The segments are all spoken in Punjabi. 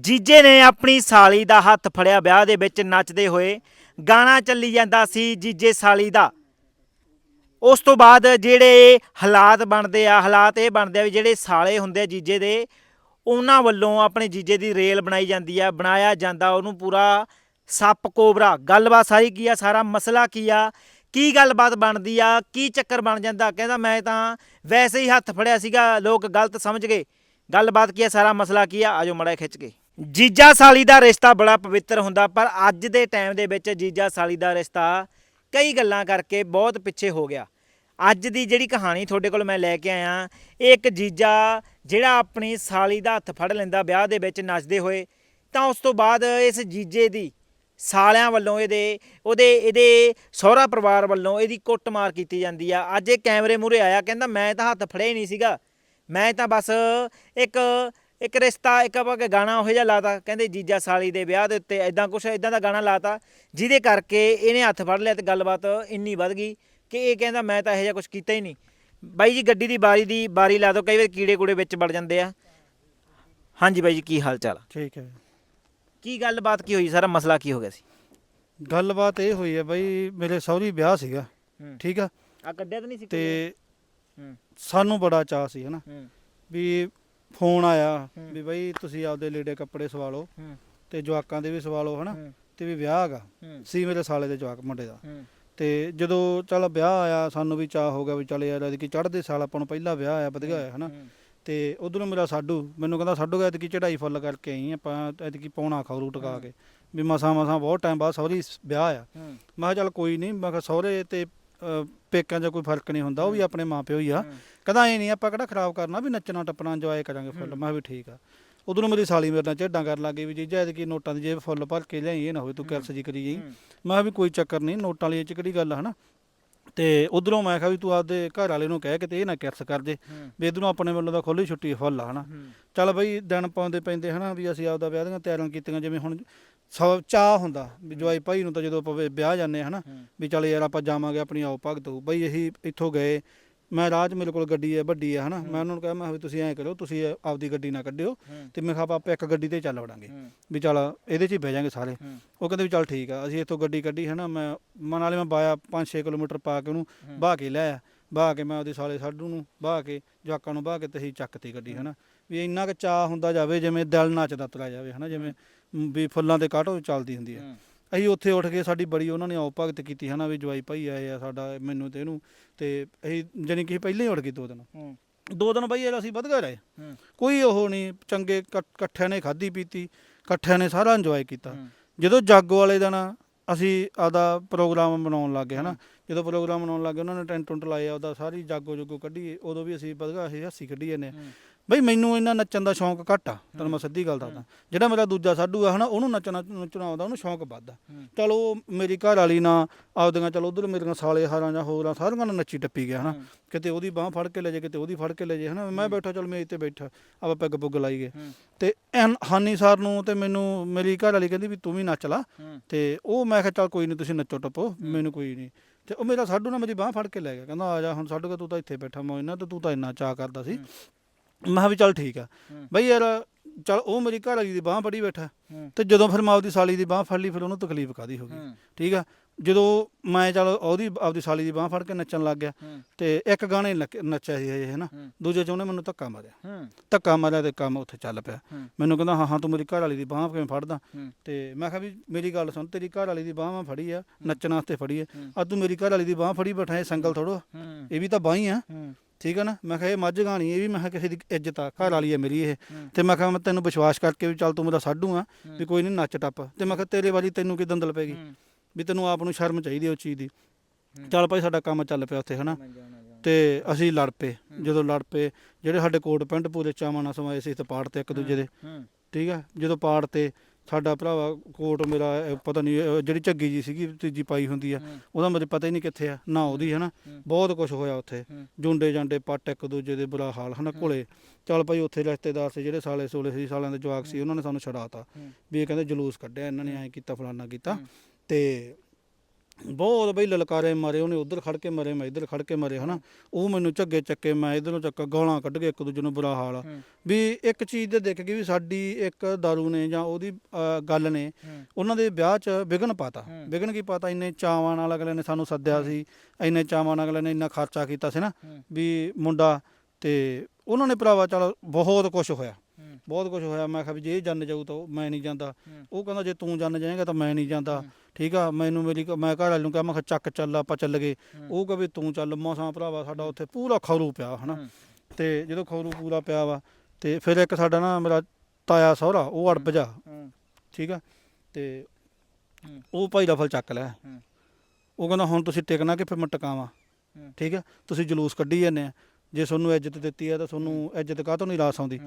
ਜੀਜੇ ਨੇ ਆਪਣੀ ਸਾਲੀ ਦਾ ਹੱਥ ਫੜਿਆ ਵਿਆਹ ਦੇ ਵਿੱਚ ਨੱਚਦੇ ਹੋਏ ਗਾਣਾ ਚੱਲੀ ਜਾਂਦਾ ਸੀ ਜੀਜੇ ਸਾਲੀ ਦਾ। ਉਸ ਤੋਂ ਬਾਅਦ ਜਿਹੜੇ ਹਾਲਾਤ ਬਣਦੇ ਆ, ਹਾਲਾਤ ਇਹ ਬਣਦੇ ਆ ਵੀ ਜਿਹੜੇ ਸਾਲੇ ਹੁੰਦੇ ਆ ਜੀਜੇ ਦੇ, ਉਹਨਾਂ ਵੱਲੋਂ ਆਪਣੇ ਜੀਜੇ ਦੀ ਰੇਲ ਬਣਾਈ ਜਾਂਦੀ ਆ, ਬਣਾਇਆ ਜਾਂਦਾ, ਉਹਨੂੰ ਪੂਰਾ ਸੱਪ ਕੋਬਰਾ। ਗੱਲਬਾਤ ਸਾਰੀ ਕੀ ਆ, ਸਾਰਾ ਮਸਲਾ ਕੀ ਆ, ਕੀ ਗੱਲਬਾਤ ਬਣਦੀ ਆ, ਕੀ ਚੱਕਰ ਬਣ ਜਾਂਦਾ? ਕਹਿੰਦਾ ਮੈਂ ਤਾਂ ਵੈਸੇ ਹੀ ਹੱਥ ਫੜਿਆ ਸੀਗਾ, ਲੋਕ ਗਲਤ ਸਮਝ ਗਏ। ਗੱਲਬਾਤ ਕੀ ਆ, ਸਾਰਾ ਮਸਲਾ ਕੀ ਆ, ਆਜੋ ਮੜਾ ਖਿੱਚ ਕੇ। ਜੀਜਾ ਸਾਲੀ ਦਾ ਰਿਸ਼ਤਾ ਬੜਾ ਪਵਿੱਤਰ ਹੁੰਦਾ, ਪਰ ਅੱਜ ਦੇ ਟਾਈਮ ਦੇ ਵਿੱਚ ਜੀਜਾ ਸਾਲੀ ਦਾ ਰਿਸ਼ਤਾ ਕਈ ਗੱਲਾਂ ਕਰਕੇ ਬਹੁਤ ਪਿੱਛੇ ਹੋ ਗਿਆ। ਅੱਜ ਦੀ ਜਿਹੜੀ ਕਹਾਣੀ ਤੁਹਾਡੇ ਕੋਲ ਮੈਂ ਲੈ ਕੇ ਆਇਆ, ਇਹ ਇੱਕ ਜੀਜਾ ਜਿਹੜਾ ਆਪਣੀ ਸਾਲੀ ਦਾ ਹੱਥ ਫੜ ਲੈਂਦਾ ਵਿਆਹ ਦੇ ਵਿੱਚ ਨੱਚਦੇ ਹੋਏ, ਤਾਂ ਉਸ ਤੋਂ ਬਾਅਦ ਇਸ ਜੀਜੇ ਦੀ ਸਾਲਿਆਂ ਵੱਲੋਂ ਇਹਦੇ, ਉਹਦੇ, ਇਹਦੇ ਸਹੁਰਾ ਪਰਿਵਾਰ ਵੱਲੋਂ ਇਹਦੀ ਕੁੱਟਮਾਰ ਕੀਤੀ ਜਾਂਦੀ ਆ। ਅੱਜ ਇਹ ਕੈਮਰੇ ਮੂਹਰੇ ਆਇਆ, ਕਹਿੰਦਾ ਮੈਂ ਤਾਂ ਹੱਥ ਫੜਿਆ ਹੀ ਨਹੀਂ ਸੀਗਾ। ਮੈਂ ਤਾਂ ਬਸ ਇੱਕ ਇੱਕ ਰਿਸ਼ਤਾ ਇੱਕ ਆਪਾਂ ਕਿ ਗਾਣਾ ਉਹੋ ਜਿਹਾ ਲਾਤਾ ਕਹਿੰਦੇ ਜੀਜਾ ਸਾਲੀ ਦੇ ਵਿਆਹ ਦੇ ਉੱਤੇ ਐਦਾਂ ਕੁਛ ਐਦਾਂ ਦਾ ਗਾਣਾ ਲਾਤਾ ਜਿਹਦੇ ਕਰਕੇ ਇਹਨੇ ਹੱਥ ਫੜ ਲਿਆ ਤੇ ਗੱਲਬਾਤ ਇੰਨੀ ਵੱਧ ਗਈ ਕਿ ਇਹ ਕਹਿੰਦਾ ਮੈਂ ਤਾਂ ਇਹੋ ਜਿਹਾ ਕੁਛ ਕੀਤਾ ਹੀ ਨਹੀਂ। ਬਾਈ ਜੀ ਗੱਡੀ ਦੀ ਬਾਰੀ ਦੀ ਬਾਰੀ ਲਾ ਦਿਓ ਕਈ ਵਾਰ ਕੀੜੇ ਕੂੜੇ ਵਿੱਚ ਵੜ ਜਾਂਦੇ ਆ। ਹਾਂਜੀ ਬਾਈ ਜੀ ਕੀ ਹਾਲ ਚਾਲ? ਠੀਕ ਹੈ। ਕੀ ਗੱਲਬਾਤ ਕੀ ਹੋਈ? ਸਾਰਾ ਮਸਲਾ ਕੀ ਹੋ ਗਿਆ ਸੀ? ਗੱਲਬਾਤ ਇਹ ਹੋਈ ਹੈ ਬਈ ਮੇਰੇ ਸਹੁਰੀ ਵਿਆਹ ਸੀਗਾ ਠੀਕ ਆ? ਆ ਕੱਢਿਆ ਤਾਂ ਨਹੀਂ ਸੀ ਤੇ ਹੂੰ। ਸਾਨੂੰ ਬੜਾ ਚਾਅ ਸੀ ਹਨਾ? ਹੂੰ। ਵੀ ਫੋਨ ਆਇਆ। ਵੀ ਬਈ ਤੁਸੀਂ ਆਪਦੇ ਲੀੜੇ ਕੱਪੜੇ ਸਵਾ ਲਓ ਹੂੰ। ਤੇ ਜਵਾਕਾਂ ਦੇ ਵੀ ਸਵਾ ਲਓ ਹਨਾ ਹੂੰ। ਤੇ ਵੀ ਵਿਆਹ ਹੈਗਾ। ਹੂੰ। ਸੀ ਮੇਰੇ ਸਾਲੇ ਦੇ ਜਵਾਕ ਮੁੰਡੇ ਦਾ। ਹੂੰ। ਤੇ ਜਦੋਂ ਚੱਲ ਵਿਆਹ ਆਇਆ ਸਾਨੂੰ ਵੀ ਚਾਅ ਹੋ ਗਿਆ ਵੀ ਚੱਲ ਯਾਰ ਐਤਕੀ ਚੜ੍ਹਦੇ ਸਾਲ ਆਪਾਂ ਨੂੰ ਪਹਿਲਾ ਵਿਆਹ ਆਇਆ ਵਧੀਆ ਹੋਇਆ ਹਨਾ। ਹੂੰ। ਤੇ ਉਧਰੋਂ ਮੇਰਾ ਸਾਡੂ ਮੈਨੂੰ ਕਹਿੰਦਾ ਸਾਡੂ ਗਿਆ ਐਤਕੀ ਚੜਾਈ ਫੁੱਲ ਕਰਕੇ ਆਈ ਆਪਾਂ ਐਤਕੀ ਪੌਣਾ ਖੌਰੂ ਟਕਾ ਕੇ। ਵੀ ਮਸਾਂ ਮਸਾਂ ਬਹੁਤ ਟਾਈਮ ਬਾਅਦ ਸਹੁਰੀ ਸ- ਵਿਆਹ ਆ ਹੂੰ। ਮੈਂ ਕਿਹਾ ਚੱਲ ਕੋਈ ਨਹੀਂ ਮੈਂ ਕਿਹਾ ਸਹੁਰੇ ਤੇ ਅ, ਪੇਕਿਆਂ 'ਚ ਕੋਈ ਫ਼ਰਕ ਨਹੀਂ ਹੁੰਦਾ ਉਹ ਵੀ ਆਪਣੇ ਮਾਪਿਓ ਹੀ ਆ। ਕਹਿੰਦਾ ਐ ਨਹੀਂ ਆਪਾਂ ਕਿਹੜਾ ਖਰਾਬ ਕਰਨਾ ਵੀ ਨੱਚਣਾ ਟੱਪਣਾ ਇੰਜੋਏ ਕਰਾਂਗੇ ਫੁੱਲ ਮੈਂ ਕਿਹਾ ਵੀ ਠੀਕ ਆ। ਉਧਰੋਂ ਮੇਰੀ ਸਾਲੀ ਮੇਰੇ ਨਾਲ ਝੇਡਾਂ ਕਰਨ ਲੱਗ ਵੀ ਜੀਜਾ ਐਤਕੀ ਨੋਟਾਂ ਦੀ ਜੇਬ ਫੁੱਲ ਭਰ ਕੇ ਲਿਆਈ ਇਹ ਨਾ ਹੋਵੇ ਤੂੰ ਕਿਰਸ ਜੀ ਕਰੀ ਜਾਈ। ਮੈਂ ਕਿਹਾ ਵੀ ਕੋਈ ਚੱਕਰ ਨਹੀਂ ਨੋਟਾਂ ਵਾਲੀ ਇਹ ਚ ਕਿਹੜੀ ਗੱਲ ਆ ਹਨਾ? ਤੇ ਉਧਰੋਂ ਮੈਂ ਕਿਹਾ ਵੀ ਤੂੰ ਆਪਦੇ ਘਰ ਵਾਲੇ ਨੂੰ ਕਹਿ ਕੇ ਤੇ ਇਹ ਨਾ ਕਿਰਸ ਕਰ ਜੇ ਹੂੰ। ਵੀ ਇਧਰੋਂ ਆਪਣੇ ਵੱਲੋਂ ਤਾਂ ਖੁੱਲੀ ਛੁੱਟੀ ਫੁੱਲ ਆ ਹਨਾ। ਚੱਲ ਬਈ ਦਿਨ ਪਾਉਂਦੇ ਪੈਂਦੇ ਹਨਾ? ਵੀ ਅਸੀਂ ਆਪਦਾ ਵਿਆਹ ਦੀਆਂ ਤਿਆਰੀਆਂ ਕੀਤੀਆਂ ਜਿਵੇਂ ਹੁਣ ਸੌ ਚਾਹ ਹੁੰਦਾ ਵੀ ਜਵਾਈ ਭਾਈ ਨੂੰ ਤਾਂ ਜਦੋਂ ਆਪਾਂ ਵਿਆਹ ਜਾਂਦੇ ਹਨਾ ਹੂੰ। ਵੀ ਚੱਲ ਯਾਰ ਆਪਾਂ ਜਾਵਾਂਗੇ ਆਪਣੀ ਆਓ ਭਗਤ ਹੋਊ ਬਈ ਇਹੀ ਇੱਥੋਂ ਗਏ ਮੈਂ 'ਚ ਮੇਰੇ ਕੋਲ ਗੱਡੀ ਹੈ ਵੱਡੀ ਹੈ ਹਨਾ ਮੈਂ ਉਹਨਾਂ ਨੂੰ ਕਿਹਾ ਮੈਂ ਵੀ ਤੁਸੀਂ ਐਂ ਕਰੋ ਤੁਸੀਂ ਆਪਦੀ ਗੱਡੀ ਨਾ ਕੱਢਿਓ ਹੂੰ। ਤੇ ਮੈਂ ਕਿਹਾ ਆਪਾਂ ਇੱਕ ਗੱਡੀ ਤੇ ਚੱਲ ਵੜਾਂਗੇ ਹੂੰ। ਵੀ ਚੱਲ ਇਹਦੇ 'ਚ ਹੀ ਬਹਿ ਜਾਾਂਗੇ ਸਾਰੇ ਹੂੰ। ਉਹ ਕਹਿੰਦੇ ਵੀ ਚੱਲ ਠੀਕ ਆ ਅਸੀਂ ਇੱਥੋਂ ਗੱਡੀ ਕੱਢੀ ਹਨਾ ਮੈਂ ਮਨ ਵਾਲੇ ਮੈਂ ਬਾਇਆ 5-6 ਕਿਲੋਮੀਟਰ ਪਾ ਕੇ ਉਹਨੂੰ ਬਾਹ ਕੇ ਲਿਆਇਆ ਬਾਹ ਕੇ ਮੈਂ ਉਹਦੇ ਸਾਲੇ ਸਾਡੂ ਨੂੰ ਬਾਹ ਕੇ ਜਵਾਕਾਂ ਨੂੰ ਬਾਹ ਕੇ ਤੇ ਅਸੀਂ ਚੱਕਤੀ ਗੱਡੀ ਹਨਾ ਵੀ ਇੰਨਾ ਕੁ ਚਾਹ ਹੁੰਦਾ ਜਾਵੇ ਜਿਵੇਂ ਦਿਲ ਨੱਚਦਾ ਤੁਰਿਆ ਜਾਵੇ ਹਨਾ ਜਿਵੇਂ ਵੀ ਫੁੱਲਾਂ ਦੇ ਕਾਟੋ ਚੱਲਦੀ ਹੁੰਦੀ ਹੈ। ਅਸੀਂ ਉੱਥੇ ਉੱਠ ਕੇ ਸਾਡੀ ਬੜੀ ਉਹਨਾਂ ਨੇ ਆਓ ਭਗਤ ਕੀਤੀ ਹਨਾ ਵੀ ਜਵਾਈ ਭਾਈ ਆਏ ਆ ਸਾਡਾ ਮੈਨੂੰ ਤੇ ਇਹਨੂੰ ਤੇ ਅਸੀਂ ਜਾਣੀ ਕਿ ਪਹਿਲਾਂ ਹੀ ਉੱਠ ਗਏ ਦੋ ਦਿਨ। ਦੋ ਦਿਨ ਬਈ ਅਸੀਂ ਵਧ ਗਏ ਰਹੇ। ਕੋਈ ਉਹ ਨਹੀਂ ਚੰਗੇ ਇਕੱਠ- ਇਕੱਠਿਆਂ ਨੇ ਖਾਧੀ ਪੀਤੀ ਇਕੱਠਿਆਂ ਨੇ ਸਾਰਾ ਇੰਜੋਏ ਕੀਤਾ। ਜਦੋਂ ਜਾਗੋ ਵਾਲੇ ਦਿਨ ਅਸੀਂ ਆਦਾ ਪ੍ਰੋਗਰਾਮ ਬਣਾਉਣ ਲੱਗੇ ਹਨਾ ਜਦੋਂ ਪ੍ਰੋਗਰਾਮ ਬਣਾਉਣ ਲੱਗੇ ਉਹਨਾਂ ਨੇ ਟੈਂਟ ਟੁੰਟ ਲਾਏ ਉਹਦਾ ਸਾਰੀ ਜਾਗੋ ਜੁਗੋ ਕੱਢੀ ਉਦੋਂ ਵੀ ਅਸੀਂ ਵਧਗਾ ਅਸੀਂ ਹੱਸੀ ਕੱਢੀ ਜਾਂਦੇ। ਬਈ ਮੈਨੂੰ ਇਹਨਾਂ ਨੱਚਣ ਦਾ ਸ਼ੌਂਕ ਘੱਟ ਆ ਤੈਨੂੰ ਮੈਂ ਸਿੱਧੀ ਗੱਲ ਦੱਸਦਾ। ਜਿਹੜਾ ਮੇਰਾ ਦੂਜਾ ਸਾਡੂ ਆ ਹਨਾ ਉਹਨੂੰ ਨੱਚਣਾ ਨੱਚਣਾ ਆਉਂਦਾ ਉਹਨੂੰ ਸ਼ੌਂਕ ਵੱਧਦਾ ਹੂੰ। ਚਲੋ ਮੇਰੀ ਘਰ ਵਾਲੀ ਨਾ ਆਪਦੀਆਂ ਚਲੋ ਉਧਰ ਮੇਰੀਆਂ ਸਾਲੇ ਹਾਰਾਂ ਜਾਂ ਹੋਰਾਂ ਸਾਰੀਆਂ ਨਾਲ ਨੱਚੀ ਟੱਪੀ ਗਿਆ ਹਨਾ। ਕਿਤੇ ਉਹਦੀ ਬਾਹ ਫੜ ਕੇ ਲੈ ਜੇ ਕਿਤੇ ਉਹਦੀ ਫੜ ਕੇ ਲੈ ਜੇ ਹਨਾ। ਮੈਂ ਬੈਠਾ ਚਲ ਮੇਜ਼ ਤੇ ਬੈਠਾ ਆਪਾਂ ਪੈਗ ਪੁੱਗ ਲਾਈਏ। ਹੂੰ। ਤੇ ਹਾਨੀ ਸਰ ਨੂੰ ਤੇ ਮੈਨੂੰ ਮੇਰੀ ਘਰ ਵਾਲੀ ਕਹਿੰਦੀ ਵੀ ਤੂੰ ਵੀ ਨੱਚ ਲਾ। ਤੇ ਉਹ ਮੈਂ ਕਿਹਾ ਚੱਲ ਕੋਈ ਨਹੀਂ ਤੁਸੀਂ ਨੱਚੋ ਟੱਪੋ ਮੈਨੂੰ ਕੋਈ ਨਹੀਂ ਤੇ ਉਹ ਮੇਰਾ ਸਾਡੂ ਨਾ ਮੇਰੀ ਬਾਹ ਫੜ ਕੇ ਲੈ ਗਿਆ ਕਹਿੰਦਾ ਆ ਜਾ ਹੁਣ ਸਾਡੂ ਕਾ ਤੂੰ ਤਾਂ ਇੱਥੇ ਬੈਠਾ ਮੈਂ ਇਹਨਾਂ ਤੇ ਤੂੰ ਤਾਂ ਇੰਨਾ ਚਾਹ ਕਰਦਾ ਸੀ। ਮੈਂ ਕਿਹਾ ਵੀ ਚੱਲ ਠੀਕ ਆ। ਬਈ ਯਾਰ ਚੱਲ ਉਹ ਮੇਰੀ ਘਰ ਵਾਲੀ ਦੀ ਬਾਹ ਫੜੀ ਬੈਠਾ। ਤੇ ਜਦੋਂ ਫਿਰ ਮੈਂ ਆਪਦੀ ਸਾਲੀ ਦੀ ਬਾਹ ਫੜ ਲਈ ਫਿਰ ਉਹਨੂੰ ਤਕਲੀਫ ਕਾਦੀ ਹੋ ਗਈ। ਠੀਕ ਆ ਜਦੋਂ ਮੈਂ ਚੱਲ ਉਹਦੀ ਆਪਦੀ ਸਾਲੀ ਦੀ ਬਾਹ ਫੜ ਕੇ ਨੱਚਣ ਲੱਗ ਗਿਆ। ਤੇ ਇੱਕ ਗਾਣੇ ਲੱਗ- ਨੱਚਿਆ ਸੀ ਹਜੇ ਹਨਾ। ਦੂਜੇ ਚ ਉਹਨੇ ਮੈਨੂੰ ਧੱਕਾ ਮਾਰਿਆ। ਧੱਕਾ ਮਾਰਿਆ ਤੇ ਕੰਮ ਉੱਥੇ ਚੱਲ ਪਿਆ। ਮੈਨੂੰ ਕਹਿੰਦਾ ਹਾਂ ਹਾਂ ਤੂੰ ਮੇਰੀ ਘਰ ਵਾਲੀ ਦੀ ਬਾਹ ਕਿਵੇਂ ਫੜਦਾ। ਤੇ ਮੈਂ ਕਿਹਾ ਵੀ ਮੇਰੀ ਗੱਲ ਸੁਣ ਤੇਰੀ ਘਰ ਵਾਲੀ ਦੀ ਬਾਹ ਮੈਂ ਫੜੀ ਆ ਨੱਚਣ ਵਾਸਤੇ ਫੜੀ ਆ। ਆ ਤੂੰ ਮੇਰੀ ਘਰ ਵਾਲੀ ਦੀ ਬਾਹ ਫੜੀ ਬੈਠਾ ਇਹ ਸੰਗਲ ਥੋੜੋ। ਇਹ ਵੀ ਤਾਂ ਬਾਈ ਆ। ਠੀਕ ਹੈ ਨਾ ਮੈਂ ਕਿਹਾ ਇਹ ਮੱਝ ਗਾਣੀ ਇਹ ਵੀ ਮੈਂ ਕਿਹਾ ਕਿਸੇ ਦੀ ਇੱਜ਼ਤ ਆ ਘਰ ਵਾਲੀ ਹੈ ਮੇਰੀ ਇਹ। ਤੇ ਮੈਂ ਕਿਹਾ ਮੈਂ ਤੈਨੂੰ ਵਿਸ਼ਵਾਸ ਕਰਕੇ ਵੀ ਚੱਲ ਤੂੰ ਮੇਰਾ ਸਾਡੂ ਆ। ਵੀ ਕੋਈ ਨਹੀਂ ਨੱਚ ਟੱਪ ਤੇ ਮੈਂ ਕਿਹਾ ਤੇਰੇ ਵਾਲੀ ਤੈਨੂੰ ਕੀ ਦੰਦਲ ਪੈ ਗਈ ਹੂੰ। ਵੀ ਤੈਨੂੰ ਆਪ ਨੂੰ ਸ਼ਰਮ ਚਾਹੀਦੀ ਉਸ ਚੀਜ਼ ਦੀ। ਚੱਲ ਭਾਈ ਸਾਡਾ ਕੰਮ ਚੱਲ ਪਿਆ ਉੱਥੇ ਹਨਾ। ਤੇ ਅਸੀਂ ਲੜ ਪਏ ਜਦੋਂ ਲੜ ਪਏ ਜਿਹੜੇ ਸਾਡੇ ਕੋਟ ਪੈਂਟ ਪੂਰੇ ਚਾਵਾਂ ਨਾਲ ਸਮਾਏ ਸੀ ਤੇ ਪਾੜ ਤੇ ਇੱਕ ਦੂਜੇ ਦੇ। ਠੀਕ ਆ ਜਦੋਂ ਪਾੜ ਤੇ ਸਾਡਾ ਭਰਾਵਾ ਕੋਟ ਮੇਰਾ ਪਤਾ ਨਹੀਂ ਜਿਹੜੀ ਝੱਗੀ ਜੀ ਸੀਗੀ ਤੀਜੀ ਪਾਈ ਹੁੰਦੀ ਆ ਹੂੰ। ਉਹਦਾ ਮੈਨੂੰ ਪਤਾ ਹੀ ਨਹੀਂ ਕਿੱਥੇ ਆ ਨਾ ਉਹਦੀ ਹਨਾ ਹੂੰ। ਬਹੁਤ ਕੁਝ ਹੋਇਆ ਉੱਥੇ ਹੂੰ। ਜੁੰਡੇ ਜਾਂਡੇ ਪੱਟ ਇੱਕ ਦੂਜੇ ਦੇ ਬੁਰਾ ਹਾਲ ਹਨਾ ਕੋਲੇ ਚੱਲ ਭਾਈ ਉੱਥੇ ਰਿਸ਼ਤੇਦਾਰ ਸੀ ਜਿਹੜੇ ਸਾਲੇ ਸੋਲੇ ਸੀ ਸਾਲਿਆਂ ਦੇ ਜਵਾਕ ਸੀ ਉਹਨਾਂ ਨੇ ਸਾਨੂੰ ਛਡਾਤਾ ਹੂੰ। ਵੀ ਇਹ ਕਹਿੰਦੇ ਜਲੂਸ ਕੱਢਿਆ ਇਹਨਾਂ ਨੇ ਐਂ ਕੀਤਾ ਫਲਾਨਾ ਕੀਤਾ ਹੂੰ। ਤੇ ਬਹੁਤ ਬਈ ਲਲਕਾਰੇ ਮਾਰੇ ਉਹਨੇ ਉਧਰ ਖੜ ਕੇ ਮਰੇ ਮੈਂ ਇੱਧਰ ਖੜ ਕੇ ਮਰੇ ਹਨਾ। ਉਹ ਮੈਨੂੰ ਝੱਗੇ ਚੱਕੇ ਮੈਂ ਇਧਰੋਂ ਚੱਕਾ ਗਾਲਾਂ ਕੱਢ ਕੇ ਇੱਕ ਦੂਜੇ ਨੂੰ ਬੁਰਾ ਹਾਲ ਆ। ਵੀ ਇੱਕ ਚੀਜ਼ ਦੇ ਦੇਖ ਕੇ ਵੀ ਸਾਡੀ ਇੱਕ ਦਾਰੂ ਨੇ ਜਾਂ ਉਹਦੀ ਗੱਲ ਨੇ ਉਹਨਾਂ ਦੇ ਵਿਆਹ 'ਚ ਵਿਘਨ ਪਾਤਾ। ਵਿਘਨ ਕੀ ਪਾਤਾ? ਇੰਨੇ ਚਾਵਾਂ ਨਾਲ ਅਗਲੇ ਨੇ ਸਾਨੂੰ ਸੱਦਿਆ ਸੀ ਇੰਨੇ ਚਾਵਾਂ ਨਾਲ ਅਗਲੇ ਨੇ ਇੰਨਾ ਖਰਚਾ ਕੀਤਾ ਸੀ ਨਾ ਵੀ ਮੁੰਡਾ ਤੇ ਉਹਨਾਂ ਨੇ ਭਰਾਵਾ ਚਲ ਬਹੁਤ ਕੁਝ ਹੋਇਆ। ਬਹੁਤ ਕੁਝ ਹੋਇਆ। ਮੈਂ ਕਿਹਾ ਵੀ ਜੇ ਇਹ ਜੰਨ ਜਾਊ ਤਾਂ ਉਹ- ਮੈਂ ਨਹੀਂ ਜਾਂਦਾ। ਉਹ ਕਹਿੰਦਾ ਜੇ ਤੂੰ ਜੰਨ ਜਾਏਗਾ ਤਾਂ ਮੈਂ ਨਹੀਂ ਜਾਂਦਾ। ਠੀਕ ਆ ਮੈਨੂੰ ਮੇਰੀ ਮੈਂ ਘਰ ਵਾਲੇ ਨੂੰ ਕਿਹਾ ਮੈਂ ਕਿਹਾ ਚੱਕ ਚੱਲ ਆਪਾਂ ਚੱਲ ਗਏ। ਉਹ ਕਹੇ ਵੀ ਤੂੰ ਚੱਲ ਮਸਾਂ ਭਰਾਵਾ ਸਾਡਾ ਉੱਥੇ ਪੂਰਾ ਖਰੂ ਪਿਆ ਹਨਾ। ਤੇ ਜਦੋਂ ਖਰੂ ਪੂਰਾ ਪਿਆ ਵਾ ਤੇ ਫਿਰ ਇੱਕ ਸਾਡਾ ਨਾ ਮੇਰਾ ਤਾਇਆ ਸਹੁਰਾ ਉਹ ਅੜਬ ਜਾ। ਠੀਕ ਆ? ਤੇ ਹੂੰ। ਉਹ ਭਾਈ ਰਫਲ ਚੱਕ ਲਿਆ। ਹੂੰ। ਉਹ ਕਹਿੰਦਾ ਹੁਣ ਤੁਸੀਂ ਟਿਕਣਾ ਕਿ ਫਿਰ ਮੈਂ ਟਿਕਾਵਾਂ? ਹੂੰ। ਠੀਕ ਆ? ਤੁਸੀਂ ਜਲੂਸ ਕੱਢੀ ਜਾਂਦੇ ਆ। ਜੇ ਤੁਹਾਨੂੰ ਇੱਜ਼ਤ ਦਿੱਤੀ ਆ ਤਾਂ ਤੁਹਾਨੂੰ ਇੱਜ਼ਤ ਕਾਹਤੋਂ ਨਹੀਂ ਰਾਸ ਆਉਂਦੀ?